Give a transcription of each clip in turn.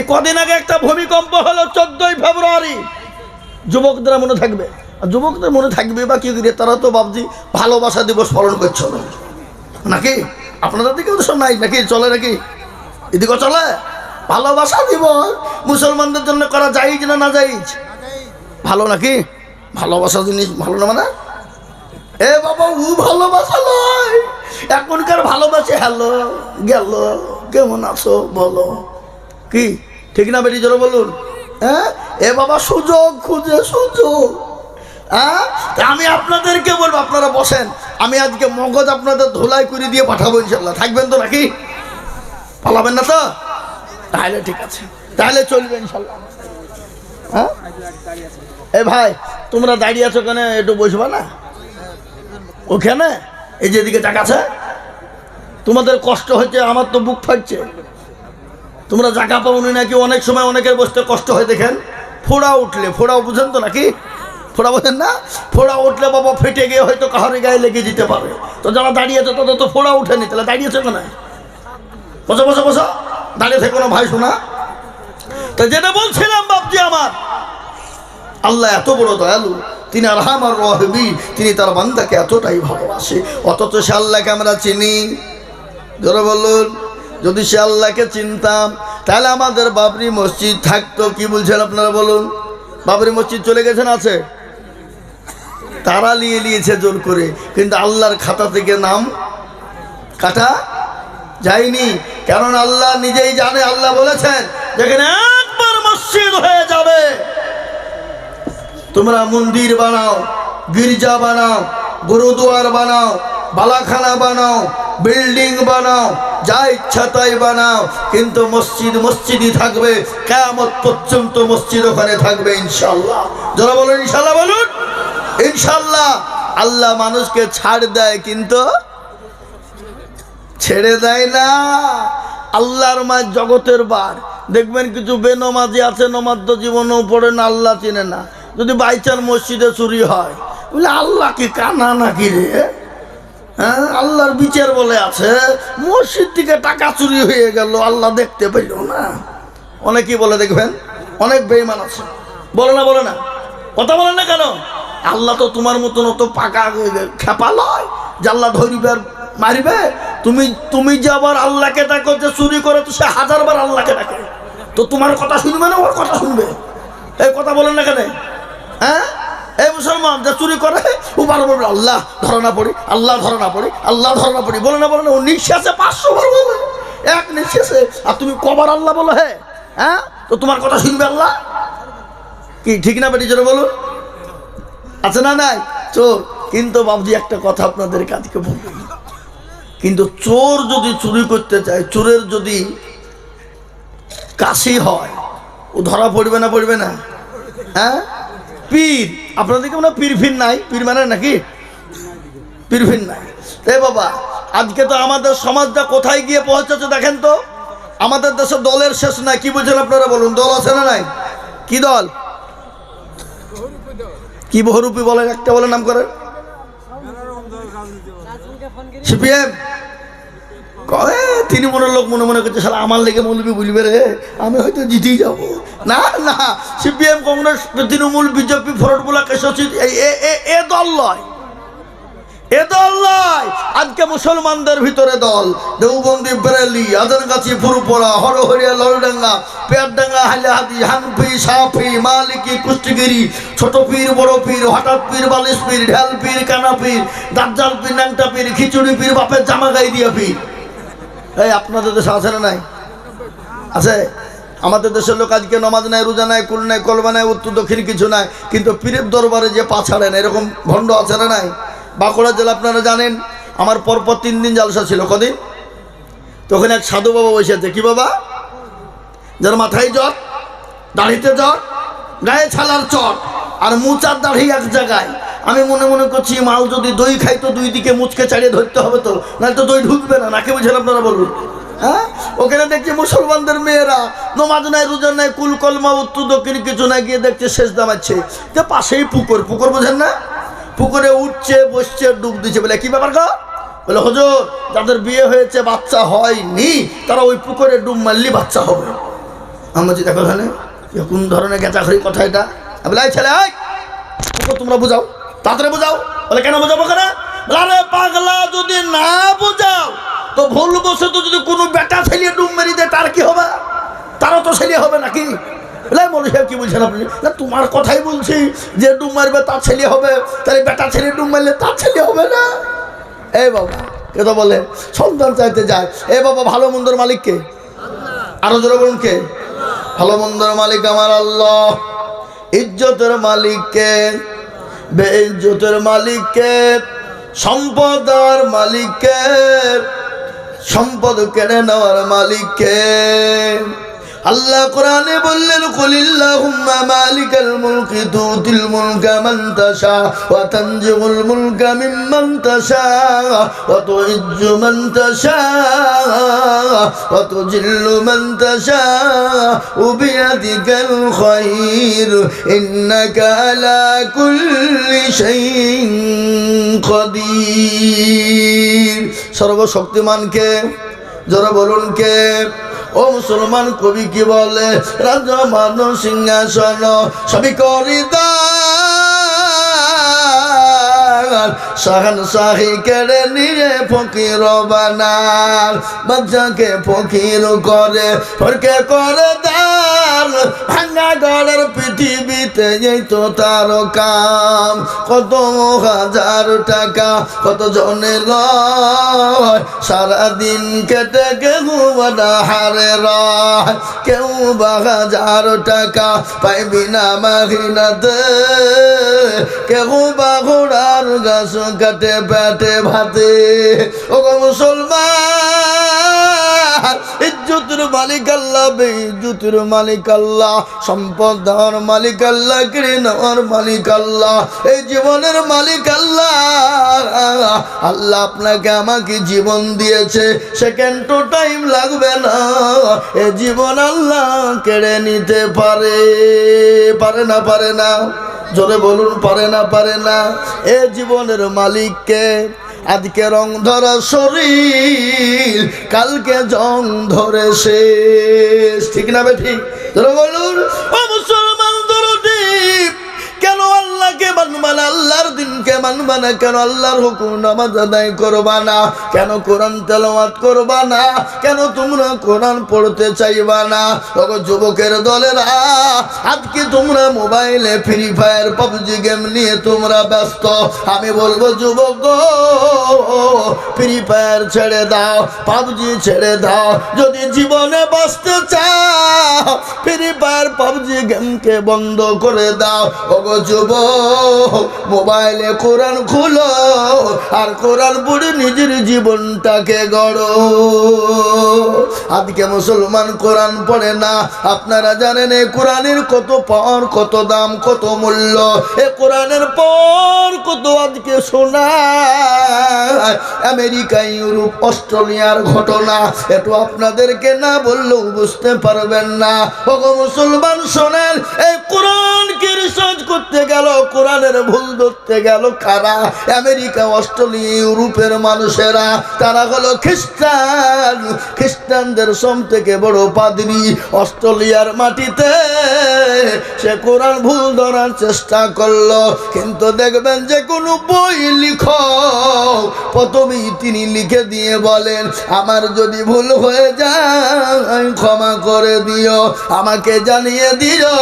এই কদিন আগে একটা ভূমিকম্প হলো চোদ্দই ফেব্রুয়ারি। যুবকদের মনে থাকবে। আর যুবকদের মনে থাকবে বা কি করে তারা তো ভাবছি ভালোবাসা দিবস পালন করছে নাকি? আপনাদের দিকেও তো সব নাই নাকি? চলে নাকি? এদিকেও চলে? ভালোবাসা দিবস মুসলমানদের জন্য করা যায় না না যায় ভালো নাকি? ভালোবাসা জিনিস ভালো না মানে? এ বাবা ও ভালোবাসা নয় এখনকার ভালোবাসে, হ্যালো, গেল, কেমন আছো বলো? কি? ঠিক না বেরিয়ে জোরে বলুন। হ্যাঁ? এ বাবা, সুযোগ, খুঁজে, সুযোগ। হ্যাঁ? আমি আপনাদেরকে বলব, আপনারা বসেন। আমি আজকে মগজ আপনাদের ধোলাই করে দিয়ে পাঠাবো, ইনশাল্লাহ। থাকবেন তো নাকি? পালাবেন না তো? তাহলে ঠিক আছে। তাহলে চলবে, ইনশাল্লাহ। হ্যাঁ? এ ভাই, তোমরা দাঁড়িয়ে আছো কেন? একটু বসবা না? ওখানে? এই যেদিকে টাকা আছে তোমাদের কষ্ট হচ্ছে, আমার তো বুক ফাটছে। তোমরা জায়গা পাওনি নাকি? অনেক সময় অনেকের বসতে কষ্ট হয়, দেখেন। ফোড়া উঠলে, ফোড়াও বুঝেন তো নাকি? ফোড়া বোঝেন না? ফোড়া উঠলে বাবা ফেটে গিয়ে হয়তো কাহারে গায়ে লেগে যেতে পারে। তো যারা দাঁড়িয়েছে তাদের তো ফোড়া উঠেনি, তাহলে দাঁড়িয়েছে কেন বসো বসো বসো। দাঁড়িয়ে থেকো না ভাই শোনা? তো যেটা বলছিলাম, বাপজি আমার, আল্লাহ এত বড় দয়ালু, তিনি আর আমার রহবি, তিনি তার বান্দাকে এতটাই ভালোবাসে। অথচ সে আল্লাহকে আমরা চিনি। ধরে বলুন। যদি সে আল্লাহকে চিনতাম, তাহলে আমাদের বাবরি মসজিদ থাকতো। কি বলছেন আপনারা বলুন? বাবরি মসজিদ চলে গেছেন আছে? তারা নিয়ে নিয়েছে জোর করে, কিন্তু আল্লাহর খাতা থেকে নাম কাটা যায়নি। কারণ আল্লাহ নিজেই জানে, আল্লাহ বলেছেন, যেখানে একবার মসজিদ হয়ে যাবে, তোমরা মন্দির বানাও, গির্জা বানাও, গুরুদুয়ার বানাও বালাখানা বানাও, বিল্ডিং বানাও, যা ইচ্ছা তাই বানাও, কিন্তু মসজিদ মসজিদই থাকবে কেমন পর্যন্ত মসজিদ ওখানে থাকবে ইনশাল্লাহ যারা বলুন ইনশাল্লাহ বলুন? ইনশাল্লাহ আল্লাহ মানুষকে ছাড় দেয়, কিন্তু ছেড়ে দেয় না। আল্লাহর মা জগতের বার। দেখবেন কিছু বেনমাজি আছে নমাজ তো জীবনেও পড়ে না, আল্লাহ চিনে না। যদি বাইচার মসজিদে চুরি হয়, বলে আল্লাহ কি কানা নাকি রে? হ্যাঁ আল্লাহর বিচার বলে আছে, মসজিদ থেকে টাকা চুরি হয়ে গেল, আল্লাহ দেখতে পেল না। অনেকেই বলে, দেখবেন, অনেক বেইমান আছে। বলে না বলে না। কথা বলে না কেন? আল্লাহ তো তোমার মতন অত পাকা খেপা লয় যে আল্লাহ ধরিবে মারিবে? তুমি তুমি যে আবার আল্লাহকে ডাকো, যে চুরি করে, তো সে হাজারবার আল্লাহকে ডাকে। তো তোমার কথা শুনবে না, ওর কথা শুনবে? এই কথা বলেন না কেন? হ্যাঁ? এই মুসলমান যে চুরি করে, ও বারো বলবে, আল্লাহ ধরনা পড়ি, আল্লাহ ধরনা পড়ি, আল্লাহ ধরনা পড়ি। বলে না বলে না, ও নিঃশ্বাসে পাঁচশো বার বলবে। এক নিঃশ্বাসে, আর তুমি কবার আল্লাহ বলো হ্যাঁ হ্যাঁ? তো তোমার কথা শুনবে আল্লাহ? কি, ঠিক না বেটি, জোরে বলুন। আছে না নাই? চোর। কিন্তু বাবজি, একটা কথা আপনাদের কাজকে বলব। কিন্তু চোর যদি চুরি করতে চায়, চোরের যদি কাশি হয়, ও ধরা পড়বে না পড়বে না? হ্যাঁ? পীর। আপনাদেরকে মনে পীর ফির নাই? পীর মানে নাকি? পীর ফির নাই। এ বাবা আজকে তো আমাদের সমাজটা কোথায় গিয়ে পৌঁছেছে দেখেন তো? আমাদের দেশে দলের শেষ নাই কি বলছেন আপনারা বলুন? দল আছে না নাই? কি দল? কি বহুরূপী বলেন? একটা বলে নাম করেন। সিপিএম? কয়ে তিনি মনের লোক মনে মনে করছে সালা আমার লেগে মৌলবি বলবে রে, আমি হয়তো জিতেই যাব। না না, CPM Congress, Trinamool, BJP association এই এ দল নয়। এ দল নয়। আজকে মুসলমানদের ভিতরে দল, দেওবন্দি, বেরেলি আদরগাছি ফুরুপড়া হরহরিয়া, ললডাঙ্গা, পেয়ারডাঙ্গা হাইলাহাদি হানফি সাফি মালিকি, কুষ্টিগিরি, ছোট পীর, বড় পীর, হঠাৎ পীর, বালিশ পীর, ঢেল পীর, কানা পীর, দাজ্জাল পীর, ন্যাংটা পীর, খিচুড়ি পীর, বাপের জামা গাই দিয়া পীর। এই, আপনাদের দেশে আছে না নাই? আছে? আমাদের দেশের লোক আজকে নমাজ নাই, রোজা নাই, কুল নাই, কলবা নাই, উত্তর, দক্ষিণ কিছু নাই, কিন্তু পীরের দরবারে যে পা ছাড়েন, এরকম ভণ্ড আছে না নাই? বাঁকুড়া জেলা আপনারা জানেন, আমার পরপর তিন দিন জালসা ছিল, কদিন? তখন এক সাধু বাবা বসে আছে, কি বাবা? যার মাথায় জট দাড়িতে জট গায়ে ছালার চট আর মুচার দাড়ি এক জায়গায়। আমি মনে মনে করছি মাল যদি দই খাই তো দুই দিকে মুচকে চালিয়ে ধরতে হবে তো নাহলে তো দই ঢুকবে না নাকি বুঝেন আপনারা বলুন হ্যাঁ? ওখানে দেখছি মুসলমানদের মেয়েরা নমাজ নাই রোজা নাই কুল কলমা উত্তর দক্ষিণ কিছু না গিয়ে দেখছে শেষ দামাচ্ছে যে পাশেই পুকুর পুকুর বোঝেন না? পুকুরে উঠছে বসছে ডুব দিচ্ছে বলে কি ব্যাপার গো? বলে হজুর যাদের বিয়ে হয়েছে বাচ্চা হয়নি তারা ওই পুকুরে ডুব মারলি বাচ্চা হবে। আমি বলছি দেখো এখানে কোন ধরনের গেঁচাখড়ি কথা এটা? বলে বলি, "এই ছেলে তোমরা বোঝাও। তাড়াতাড়ি বোঝাও। বলে, কেন বোঝাবো কেন আরে, পাগলা, যদি না বোঝাও, তো ভুল বসে তো যদি কোনো বেটা ছেলে ডুব মেরি দেয়, তার কি হবে? তারও তো ছেলে হবে নাকি? মনে সাহেব কি বলছেন আপনি? না তোমার কথাই বলছি যে ডুব মারবে, তার ছেলে হবে। তাহলে বেটা ছেলে ডুব মারলে তার ছেলে হবে না? এই বাবা কে তো বলে, সন্তান চাইতে যায়। এ বাবা, ভালো মন্দর মালিক কে? আরও জোরে বলুন কে? ভালো মন্দর মালিক আমার আল্লাহ। ইজ্জতের মালিককে বেইজ্জতের মালিককে সম্পদার মালিককে সম্পদ কেড়ে নেওয়ার মালিককে আল্লাহ কোরআনে বললেন, কুলিল্লাহুম্মা মালিকাল মুলকি তুতিল মুলকা মান তাশা ওয়া তানজিমুল মুলকা মিম্মান তাশা, ওয়া তুইজ্জু মান তাশা ওয়া তুজিল্লু মান তাশা বিয়াদিকাল খায়র ইন্নাকা আলা কুল্লি শাইইন কদির সর্বশক্তিমানকে যারা বলুন কে? ও মুসলমান কবি কি বলে? রাজা মানব সিংহাসন সবই করি সাহান শাহি কেড়ে নিয়ে ফকির বানার বাচ্চাকে ফকির করে, ফরকে করে দান ভাঙ্গা গড়ের পৃথিবীতে এই তো তার কাম কত হাজার টাকা, কত জনের সারাদিন কেটে কেউ হারে কেউ বা হাজার টাকা পাইবি না মাহিনাতে কেউ বা ঘোড়ার গাছ কাটে পেটে ভাতে। ও মুসলমান ইজ্জতের মালিক আল্লাহ, বেইজ্জতের মালিক আল্লাহ সম্পদ দেওয়ার মালিক আল্লাহ, কিনে নেওয়ার মালিক আল্লাহ, এই জীবনের মালিক আল্লাহ। আল্লাহ আপনাকে আমাকে জীবন দিয়েছে সেকেন্ড টু টাইম লাগবে না, এ জীবন আল্লাহ কেড়ে নিতে পারে। পারে না পারে না, জোরে বলুন, পারে না পারে না। এ জীবনের মালিককে আজকে রং ধরা শরীর, কালকে জং ধরে শেষ। ঠিক না বে ঠিক জোরে বলুন মুসলমান দরদি কেন আল্লাহকে মানবা না আল্লাহর দিনকে মানবা না কেন আল্লাহর হুকুম নামাজ আদায় করবা না? কেন কোরআন তেলাওয়াত করবা না? কেন তোমরা কোরআন পড়তে চাইবা না? তখন যুবকের দলেরা আজকে তোমরা মোবাইলে ফ্রি ফায়ার পাবজি গেম নিয়ে তোমরা ব্যস্ত। আমি বলব যুবক গো, ফ্রি ফায়ার ছেড়ে দাও পাবজি ছেড়ে দাও। যদি জীবনে বাঁচতে চাও ফ্রি ফায়ার পাবজি গেমকে বন্ধ করে দাও। ওগো যুব মোবাইলে কোরআন খুলো আর কোরআন পড়ে নিজের জীবনটাকে গড়ো। আজকে মুসলমান কোরআন পড়ে না, আপনারা জানেন এই কোরআনের কত পাওয়ার, কত দাম, কত মূল্য। এ কোরআনের পর কত আজকে শোনা আমেরিকা, ইউরোপ, অস্ট্রেলিয়ার ঘটনা একটু আপনাদেরকে না বললেও বুঝতে পারবেন না। ওগো মুসলমান শোনেন, এই কোরআনকে রিসার্চ করতে গেল, কোরআনের ভুল ধরতে গেল, কারা? আমেরিকা, অস্ট্রেলিয়া, ইউরোপের মানুষেরা, তারা হলো খ্রিস্টান। খ্রিস্টানদের সম থেকে বড় পাদ্রী অস্ট্রেলিয়ার মাটিতে। সে কোরআন ভুল ধরার চেষ্টা করল, কিন্তু দেখবেন যে কোনো বই লিখ প্রথমেই তিনি লিখে দিয়ে বলেন, আমার যদি ভুল হয়ে যায়, ক্ষমা করে দিও, আমাকে জানিয়ে দিও,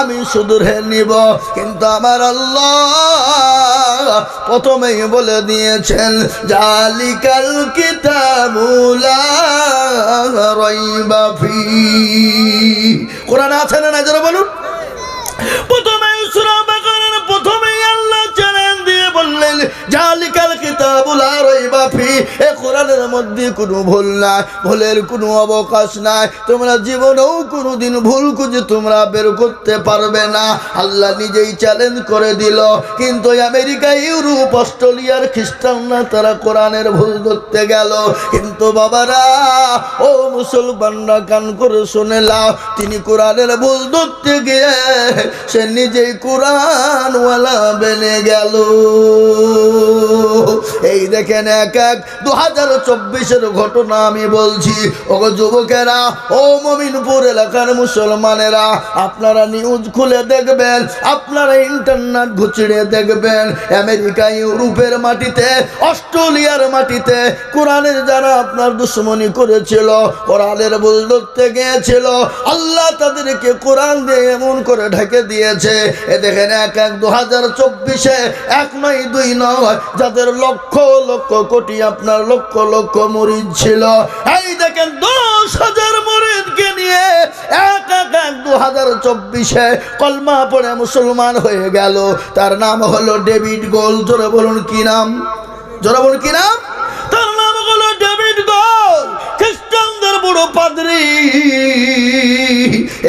আমি শুধরে নিব। কিন্তু আমার আল্লাহ প্রথমেই বলে দিয়েছেন, জালিকাল কিতাবুলা রইবা ফি কোরআন আছে না যারা বলুন। দিয়ে বললেন জালিকাল কিতাবুল লা রাইবা ফি, এ কোরআনের মধ্যে কোনো ভুল নাই, ভুলের কোনো অবকাশ নাই, তোমরা জীবনেও কোনোদিন ভুল খুঁজে তোমরা বের করতে পারবে না। আল্লাহ নিজেই চ্যালেঞ্জ করে দিল। কিন্তু আমেরিকা, ইউরোপ, অস্ট্রেলিয়ার খ্রিস্টানরা তারা কোরআনের ভুল ধরতে গেল। কিন্তু বাবারা, ও মুসলমানরা কান করে শুনে লাও তিনি কোরআনের ভুল ধরতে গিয়ে সে নিজেই কোরআনওয়ালা বেনে গেল। এই দেখেন এক এক দু হাজার চব্বিশের ঘটনা আমি বলছি। ও যুবকেরা, ও মমিনপুর এলাকার মুসলমানেরা, আপনারা নিউজ খুলে দেখবেন, আপনারা ইন্টারনেট ঘুচড়ে দেখবেন। আমেরিকা, ইউরোপের মাটিতে, অস্ট্রেলিয়ার মাটিতে, কোরআনের যারা আপনার দুশ্মনী করেছিল, কোরআনের বল ধরতে গিয়েছিল আল্লাহ তাদেরকে কোরআন দিয়ে এমন করে ঢেকে দিয়েছে। এ দেখেন এক এক দু হাজার চব্বিশে এক নয় দুই যাদের লক্ষ লক্ষ কোটি আপনার লক্ষ লক্ষ মরিদ ছিল। এই দেখেন, দশ হাজার মরিদকে নিয়ে এক এক এক দু হাজার চব্বিশে কলমা পড়ে মুসলমান হয়ে গেল। তার নাম হলো ডেভিড গোল। জোরে বলুন কি নাম? জোরে বলুন কি নাম? বড় পাদ্রী।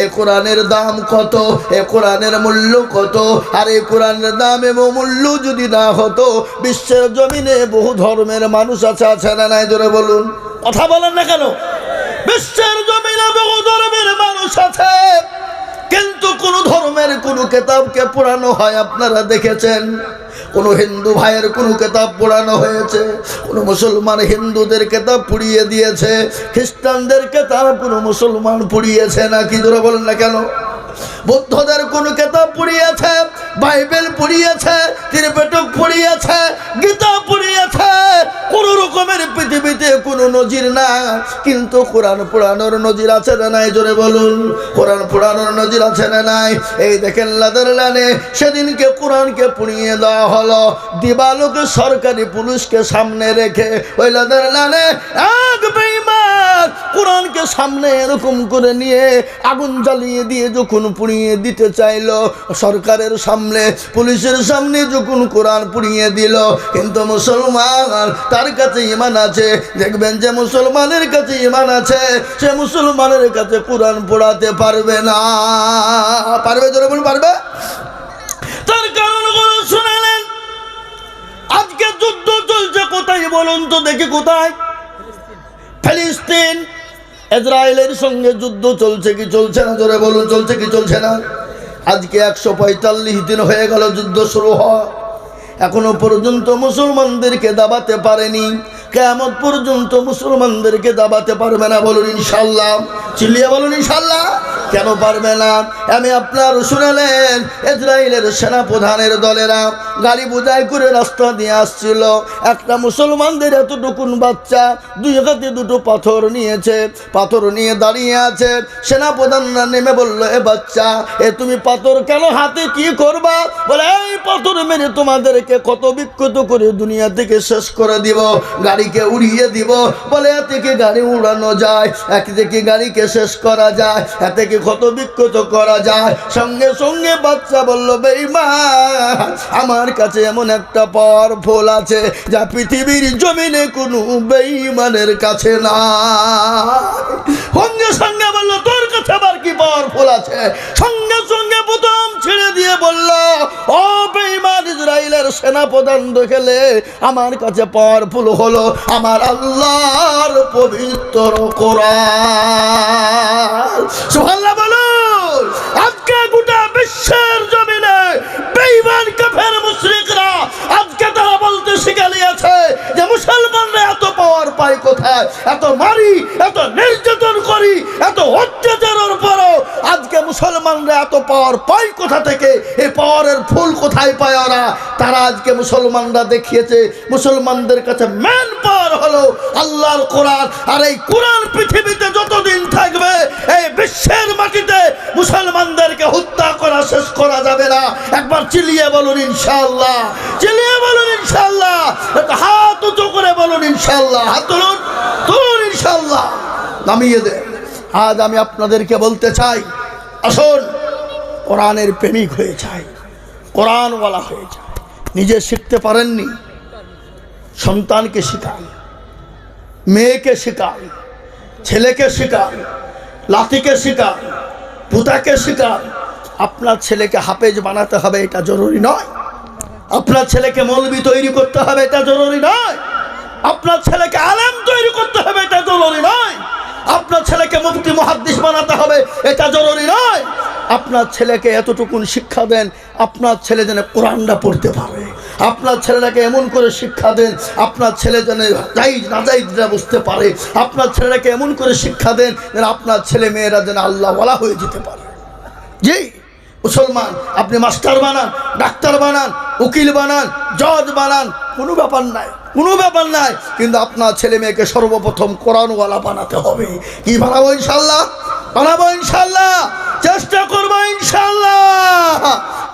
এ কোরআনের দাম কত? এ কোরআনের মূল্য কত? আর এই কোরআনের দাম এবং মূল্য যদি না হতো, বিশ্বের জমিনে বহু ধর্মের মানুষ আছে আছে না নাই? ধরে বলুন। কথা বলেন না কেন? বিশ্বের জমিনে বহু ধর্মের মানুষ আছে। কিন্তু কোন ধর্মের কোন কেতাবকে পুরানো হয় আপনারা দেখেছেন? কোন হিন্দু ভাইয়ের কোনো কেতাব পোড়ানো হয়েছে, কোনো মুসলমান হিন্দুদের কেতাব পুড়িয়ে দিয়েছে, খ্রিস্টানদের কেতাব কোনো মুসলমান পুড়িয়েছে না, কি ধরে বলেন না কেন? বৌদ্ধদের কোন কেতাব পুড়িয়েছে, বাইবেল পুড়িয়েছে, ত্রিপেটক পুড়িয়েছে, গীতা পুড়িয়েছে। কোন রকমের পৃথিবীতে কোনো নজির না কিন্তু কোরআন পুরানোর নজির আছে না নাই? জোরে বলুন, কোরআন পুরানোর নজির আছে না নাই? এই দেখেন লাদার লানে সেদিনকে কোরআনকে পুড়িয়ে দেওয়া হলো। দিবালোকে সরকারি পুলিশকে সামনে রেখে ওই লাদার লানে এক কোরআনকে সামনে এরকম করে নিয়ে আগুন জ্বালিয়ে দিয়ে যখন পুড়িয়ে দিতে চাইলো, সরকারের সামনে, পুলিশের সামনে যখন কোরআন পুড়িয়ে দিল, কিন্তু মুসলমান তার কাছে ইমান আছে। দেখবেন যে মুসলমানের কাছে ইমান আছে, সে মুসলমানের কাছে কোরআন পড়াতে পারবে না। পারবে বলুন, পারবে? তার কারণগুলো শুনেলেন, আজকে যুদ্ধ চলছে কোথায় বলুন তো দেখি কোথায়? ফিলিস্তিন। ইসরায়েলের সঙ্গে যুদ্ধ চলছে কি চলছে না? জোরে বলুন, চলছে কি চলছে না? আজকে একশো পঁয়তাল্লিশ দিন হয়ে গেল যুদ্ধ শুরু হওয়া। এখনও পর্যন্ত মুসলমানদেরকে দাবাতে পারেনি। কেমন পর্যন্ত মুসলমানদেরকে দাবাতে পারবে না বলুন ইনশাল্লাহ চিল্লিয়া বলুন ইনশাল্লাহ কেন পারবে না? আমি আপনার শুনালেন ইসরায়েলের সেনাপ্রধানের দলেরা গাড়ি বোঝাই করে রাস্তা দিয়ে আসছিল। একটা মুসলমানদের এতটুকুন বাচ্চা, দুই হাতে দুটো পাথর নিয়েছে, পাথর নিয়ে দাঁড়িয়ে আছে। সেনাপ্রধানরা নেমে বলল, এ বাচ্চা, এ তুমি পাথর কেন হাতে কি করবা? বলে, এই পাথর মেরে তোমাদেরকে কত বিক্ষত করে দুনিয়া থেকে শেষ করে দিব, গাড়িকে উড়িয়ে দিব। বলে, এ থেকে গাড়ি উড়ানো যায় এক থেকে গাড়িকে শেষ করা যায়, এ থেকে কত বিক্ষত করা যায়। সঙ্গে সঙ্গে বাচ্চা বলল বেইমা আমার কাছে এমন একটা পর পাওয়ারফুল আছে, যা পৃথিবীর জমিনে কোনো বেইমানের কাছে না সঙ্গে সঙ্গে তোর কাছে আবার কি আছে? সঙ্গে সঙ্গে প্রথম ছেড়ে দিয়ে বলল, ও বেইমান ইসরায়েলের সেনাপ্রধান দেখলে আমার কাছে পাওয়ারফুল হলো আমার আল্লাহর পবিত্র কোরআন। সুবহানাল্লাহ বলুন। বলতে শিখে নিয়েছে যে মুসলমানরা এত পাওয়ার পায় কোথায়? এত মারি, এত নির্যাতন করি, এত অত্যাচারের পরও আজকে মুসলমানরা এত পাওয়ার কোথা থেকে? এই পাওয়ারের ফুল কোথায় পায় ওরা? তারা আজকে মুসলমানরা দেখিয়েছে, মুসলমানদের কাছে ম্যান পাওয়ার হলো আল্লাহর কোরআন। আর এই কোরআন পৃথিবীতে যতদিন থাকবে, এই বিশ্বের মাটিতে মুসলমানদেরকে হত্যা করা শেষ করা যাবে না। একবার চিলিয়ে বলুন ইনশাআল্লাহ। চিলিয়ে বলুন ইনশাআল্লাহ। একটা হাত উঁচু করে বলুন তুলুন ইনশাআল্লাহ। নামিয়ে দে। আজ আমি আপনাদেরকে বলতে চাই, আসুন, কোরআনের প্রেমিক হয়ে যায় কোরআনওয়ালা হয়ে যায় নিজে শিখতে পারেননি, সন্তানকে শেখান, মেয়েকে শেখান, ছেলেকে শেখান লাতিকে শেখান পুতাকে শেখান। আপনার ছেলেকে হাফেজ বানাতে হবে, এটা জরুরি নয়। আপনার ছেলেকে মৌলবি তৈরি করতে হবে, এটা জরুরি নয়। আপনার ছেলেকে আলেম তৈরি করতে হবে, এটা জরুরি নয়। আপনার ছেলেকে মুফতি, মহাদ্দিস বানাতে হবে, এটা জরুরি নয়। আপনার ছেলেকে এতটুকুন শিক্ষা দেন, আপনার ছেলে যেন কোরআনটা পড়তে পারে। আপনার ছেলেটাকে এমন করে শিক্ষা দেন, আপনার ছেলে যেন যাই না যাই বুঝতে পারে। আপনার ছেলেটাকে এমন করে শিক্ষা দেন, যেন আপনার ছেলে মেয়েরা যেন আল্লাহ বলা হয়ে যেতে পারে। জি। মুসলমান, আপনি মাস্টার বানান, ডাক্তার বানান, উকিল বানান, জজ বানান, কোনো ব্যাপার নাই, কোনো ব্যাপার নাই, কিন্তু আপনার ছেলে মেয়েকে সর্বপ্রথম কোরআনওয়ালা বানাতে হবে। কি বানাবো ইনশাল্লাহ বানাবো ইনশাল্লাহ চেষ্টা করব ইনশাল্লাহ